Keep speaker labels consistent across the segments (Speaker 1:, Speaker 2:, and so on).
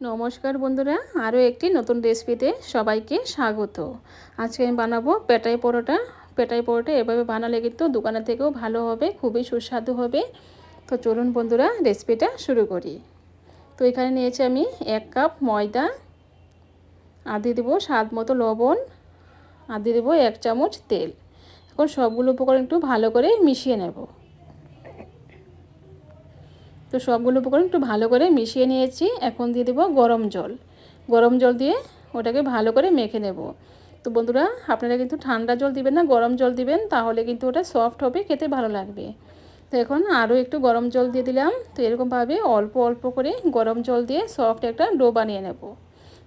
Speaker 1: নমস্কার বন্ধুরা, আরও একটি নতুন রেসিপিতে সবাইকে স্বাগত। আজকে আমি বানাবো পেটাই পরোটা। পেটাই পরোটা এভাবে বানালে কিন্তু দোকানের থেকেও ভালো হবে, খুবই সুস্বাদু হবে। তো চলুন বন্ধুরা রেসিপিটা শুরু করি। তো এখানে নিয়েছি আমি এক কাপ ময়দা, আর দিয়ে দেবো স্বাদ মতো লবণ, আর দিয়ে দেবো এক চামচ তেল। এখন সবগুলো উপকরণ একটু ভালো করে মিশিয়ে নেব। তো সবগুলো উপকরণ একটু ভালো করে মিশিয়ে নিয়েছি। এখন দিয়ে দেবো গরম জল। গরম জল দিয়ে ওটাকে ভালো করে মেখে নেব। তো বন্ধুরা, আপনারা কিন্তু ঠান্ডা জল দিবেন না, গরম জল দিবেন, তাহলে কিন্তু ওটা সফট হবে, খেতে ভালো লাগবে। তো এখন আরও একটু গরম জল দিয়ে দিলাম। তো এরকমভাবে অল্প অল্প করে গরম জল দিয়ে সফট একটা ডো বানিয়ে নেব।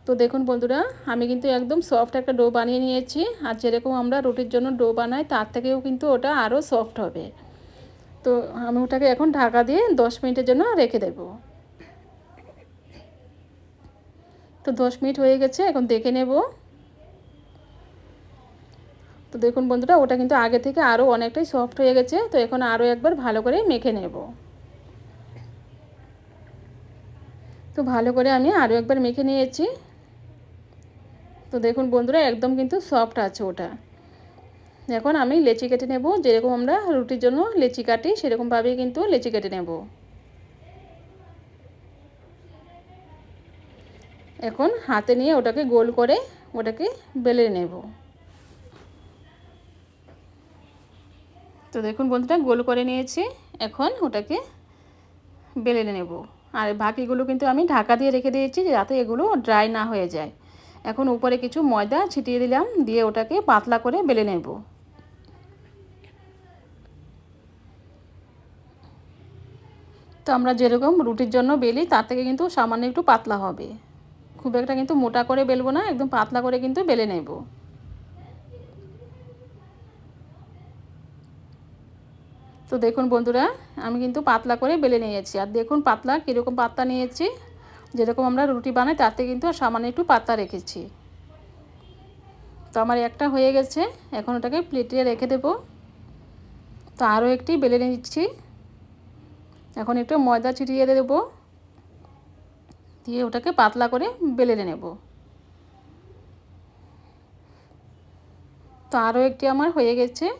Speaker 1: তো দেখুন বন্ধুরা, আমি কিন্তু একদম সফট একটা ডো বানিয়ে নিয়েছি। আর যেরকম আমরা রুটির জন্য ডো বানাই, তার থেকেও কিন্তু ওটা আরও সফট হবে। তো আমি ওটাকে এখন ঢাকা দিয়ে দশ মিনিটের জন্য রেখে দেব। তো দশ মিনিট হয়ে গেছে, এখন দেখে নেব। তো দেখুন বন্ধুরা, ওটা কিন্তু আগে থেকে আরও অনেকটাই সফট হয়ে গেছে, তো এখন আরও একবার ভালো করে মেখে নেব। তো ভালো করে আমি আরও একবার মেখে নিয়েছি। তো দেখুন বন্ধুরা, একদম কিন্তু সফট আছে ওটা। এখন আমি লেচি কেটে নেব, যেরকম আমরা রুটির জন্য লেচি কাটি সেরকমভাবেই কিন্তু লেচি কেটে নেব। এখন হাতে নিয়ে ওটাকে গোল করে ওটাকে বেলে নেব। তো দেখুন বন্ধুটা গোল করে নিয়েছি, এখন ওটাকে বেলে নেব। আর বাকিগুলো কিন্তু আমি ঢাকা দিয়ে রেখে দিয়েছি, যাতে এগুলো ড্রাই না হয়ে যায়। এখন উপরে কিছু ময়দা ছিটিয়ে দিলাম, দিয়ে ওটাকে পাতলা করে বেলে নেব। তো আমরা যেরকম রুটির জন্য বেলি, তার থেকে কিন্তু সামান্য একটু পাতলা হবে। খুব একটা কিন্তু মোটা করে বেলবো না, একদম পাতলা করে কিন্তু বেলে নেব। তো দেখুন বন্ধুরা, আমি কিন্তু পাতলা করে বেলে নিয়েছি। আর দেখুন পাতলা কীরকম পাতলা নিয়েছি, যেরকম আমরা রুটি বানাই তাতে কিন্তু সামান্য একটু পাতলা রেখেছি। তো আমার একটা হয়ে গেছে, এখন ওটাকে প্লেটে রেখে দেব। তো আরও একটি বেলে নিচ্ছি। এখন একটু ময়দা ছিটিয়ে দেবো। দিয়ে ওটাকে পাতলা করে বেলে নেব। তো আরও একটি আমার হয়ে গেছে।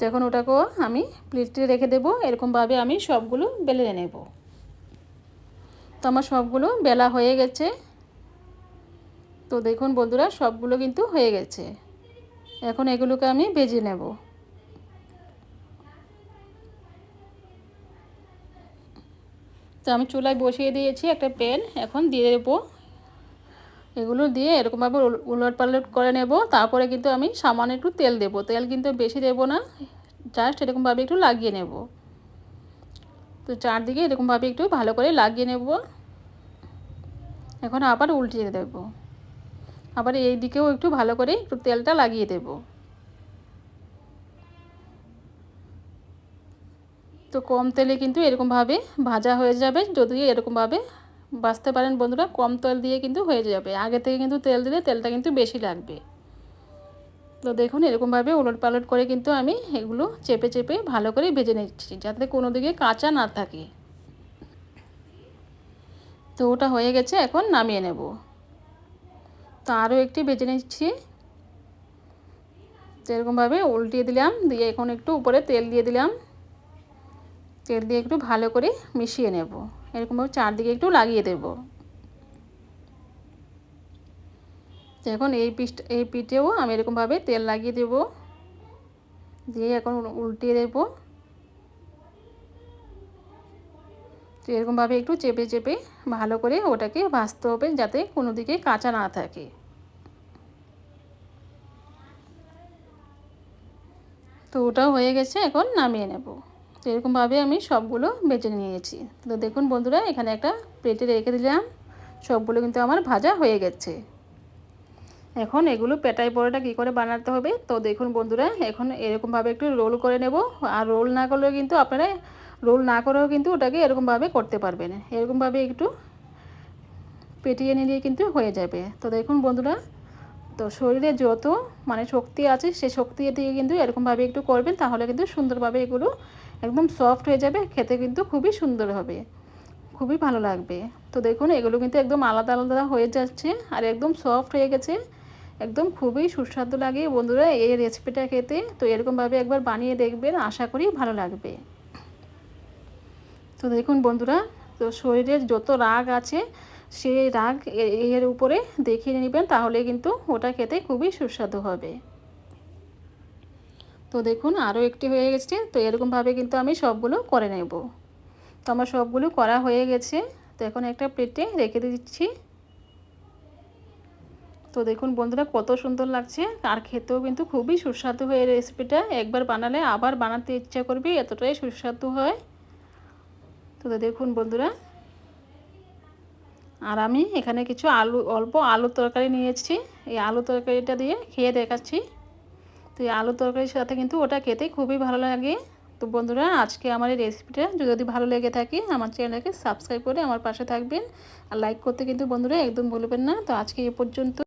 Speaker 1: এখন ওটাকেও আমি প্লেটে রেখে দেবো। এরকমভাবে আমি সবগুলো বেলে নেব। তো আমার সবগুলো বেলা হয়ে গেছে। তো দেখুন বন্ধুরা, সবগুলো কিন্তু হয়ে গেছে। এখন এগুলোকে আমি ভেজে নেব। তো আমি চুলায় বসিয়ে দিয়েছি একটা প্যান, এখন দিয়ে দেবো। এগুলো দিয়ে এরকমভাবে উলট পালট করে নেব, তারপরে কিন্তু আমি সামান্য একটু তেল দেবো। তেল কিন্তু বেশি দেবো না জাস্ট এরকমভাবে একটু লাগিয়ে নেব। তো চারদিকে এরকমভাবে একটু ভালো করে লাগিয়ে নেব। এখন আবার উল্টিয়ে দেবো। আবার এই দিকেও একটু ভালো করে একটু তেলটা লাগিয়ে দেবো। তো কম তেলে কিন্তু এরকমভাবে ভাজা হয়ে যাবে। যদি এরকমভাবে বাঁচতে পারেন বন্ধুরা, কম তেল দিয়ে কিন্তু হয়ে যাবে। আগে থেকে কিন্তু তেল দিলে তেলটা কিন্তু বেশি লাগবে। তো দেখুন, এরকমভাবে উলট পালট করে কিন্তু আমি এগুলো চেপে চেপে ভালো করে ভেজে নিচ্ছি, যাতে কোনো দিকে কাঁচা না থাকে। তো ওটা হয়ে গেছে, এখন নামিয়ে নেব। তো আরও একটি ভেজে নিচ্ছি। তো এরকমভাবে উল্টিয়ে দিলাম, দিয়ে এখন একটু উপরে তেল দিয়ে দিলাম। তেল দিয়ে একটু ভালো করে মিশিয়ে নেব। এরকমভাবে চারদিকে একটু লাগিয়ে দেব। এখন এই পিঠ এই পিঠেও আমি এরকমভাবে তেল লাগিয়ে দেব। দিয়ে এখন উল্টিয়ে দেব। তো এরকমভাবে একটু চেপে চেপে ভালো করে ওটাকে ভাজতে হবে যাতে কোনো দিকে কাঁচা না থাকে। তো ওটাও হয়ে গেছে, এখন নামিয়ে নেব। তো এরকমভাবে আমি সবগুলো বেছে নিয়েছি। তো দেখুন বন্ধুরা, এখানে একটা প্লেটে রেখে দিলাম। সবগুলো কিন্তু আমার ভাজা হয়ে গেছে। এখন এগুলো পেটাই পরোটা কী করে বানাতে হবে? তো দেখুন বন্ধুরা, এখন এরকমভাবে একটু রোল করে নেব। আর রোল না করলেও কিন্তু আপনারা রোল না করেও কিন্তু ওটাকে এরকমভাবে করতে পারবেন। এরকমভাবে একটু পেটিয়ে নিলে কিন্তু হয়ে যাবে। তো দেখুন বন্ধুরা, তো শরীরে যত মানে শক্তি আছে, সে শক্তি দিয়ে কিন্তু এরকমভাবে একটু করবেন, তাহলে কিন্তু সুন্দরভাবে এগুলো একদম সফট হয়ে যাবে, খেতে কিন্তু খুবই সুন্দর হবে, খুবই ভালো লাগবে। তো দেখুন, এগুলো কিন্তু একদম আলাদা আলাদা হয়ে যাচ্ছে আর একদম সফট হয়ে গেছে, একদম খুবই সুস্বাদু লাগে। বন্ধুরা, এই রেসিপিটা খেতে, তো এরকমভাবে একবার বানিয়ে দেখবেন, আশা করি ভালো লাগবে। তো দেখুন বন্ধুরা, তো শরীরের যত রাগ আছে, সেই রাগ এর উপরে দেখিয়ে নেবেন, তাহলে কিন্তু ওটা খেতে খুবই সুস্বাদু হবে। তো দেখুন আরও একটি হয়ে গেছে, তো এরকমভাবে কিন্তু আমি সবগুলো করে নেব। তো আমার সবগুলো করা হয়ে গেছে, তো এখন একটা প্লেটে রেখে দিচ্ছি। তো দেখুন বন্ধুরা কত সুন্দর লাগছে, আর খেতেও কিন্তু খুবই সুস্বাদু হয় রেসিপিটা একবার বানালে আবার বানাতে ইচ্ছা করবে, এতটাই সুস্বাদু হয়। তো দেখুন বন্ধুরা, আর আমি এখানে কিছু আলু, অল্প আলু তরকারি নিয়েছি। এই আলু তরকারিটা দিয়ে খেয়ে দেখাচ্ছি। তো এই আলু তরকারির সাথে কিন্তু ওটা খেতে খুবই ভালো লাগে। তো বন্ধুরা, আজকে আমার এই রেসিপিটা যদি ভালো লেগে থাকে, আমার চ্যানেলকে সাবস্ক্রাইব করে আমার পাশে থাকবেন। আর লাইক করতে কিন্তু বন্ধুরা একদম ভুলবেন না। তো আজকে এ পর্যন্ত।